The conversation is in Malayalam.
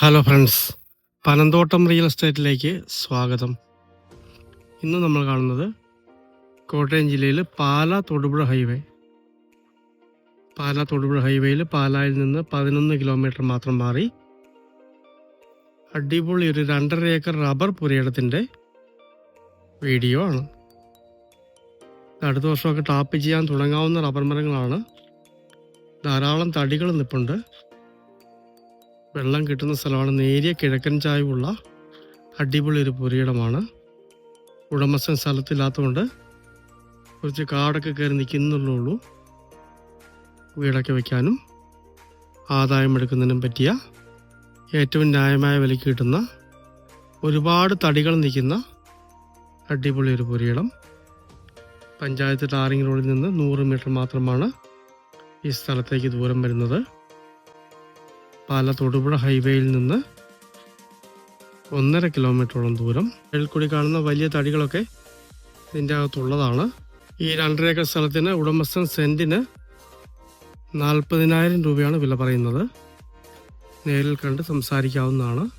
ഹലോ ഫ്രണ്ട്സ് പനന്തോട്ടം റിയൽ എസ്റ്റേറ്റിലേക്ക് സ്വാഗതം. ഇന്ന് നമ്മൾ കാണുന്നത് കോട്ടയം ജില്ലയിൽ പാല തൊടുപുഴ ഹൈവേ. പാല തൊടുപുഴ ഹൈവേയിൽ പാലായിൽ നിന്ന് പതിനൊന്ന് കിലോമീറ്റർ മാത്രം മാറി അടിപൊളി ഒരു രണ്ടര ഏക്കർ റബ്ബർ പുരയിടത്തിന്റെ വീഡിയോ ആണ്. അടുത്ത വർഷമൊക്കെ ടാപ്പ് ചെയ്യാൻ തുടങ്ങാവുന്ന റബ്ബർ മരങ്ങളാണ്. ധാരാളം തടികൾ നിൽപ്പുണ്ട് വെള്ളം കിട്ടുന്ന സ്ഥലമാണ്. നേരിയ കിഴക്കൻ ചായവുള്ള അടിപൊളി ഒരു പുരയിടമാണ്. ഉടമസ്ഥൻ സ്ഥലത്തില്ലാത്തതുകൊണ്ട് കുറച്ച് കാടൊക്കെ കയറി നിൽക്കുന്നുള്ളൂ വീടൊക്കെ വയ്ക്കാനും ആദായം എടുക്കുന്നതിനും പറ്റിയ ഏറ്റവും ന്യായമായ വിലയ്ക്ക് കിട്ടുന്ന ഒരുപാട് തടികൾ നിൽക്കുന്ന അടിപൊളി ഒരു പുരയിടം. പഞ്ചായത്ത് ടാറിംഗ് റോഡിൽ നിന്ന് നൂറ് മീറ്റർ മാത്രമാണ് ഈ സ്ഥലത്തേക്ക് ദൂരം വരുന്നത്. പാല തൊടുപുഴ ഹൈവേയിൽ നിന്ന് ഒന്നര കിലോമീറ്ററോളം ദൂരം. ഇതിൽ കാണുന്ന വലിയ തടികളൊക്കെ ഇതിന്റെ അകത്തുള്ളതാണ്. ഈ രണ്ടര ഏക്കർ സ്ഥലത്തിന് ഉടമസ്ഥൻ സെന്റിന് നാൽപ്പതിനായിരം രൂപയാണ് വില പറയുന്നത്. നേരിൽ കണ്ട് സംസാരിക്കാവുന്നതാണ്.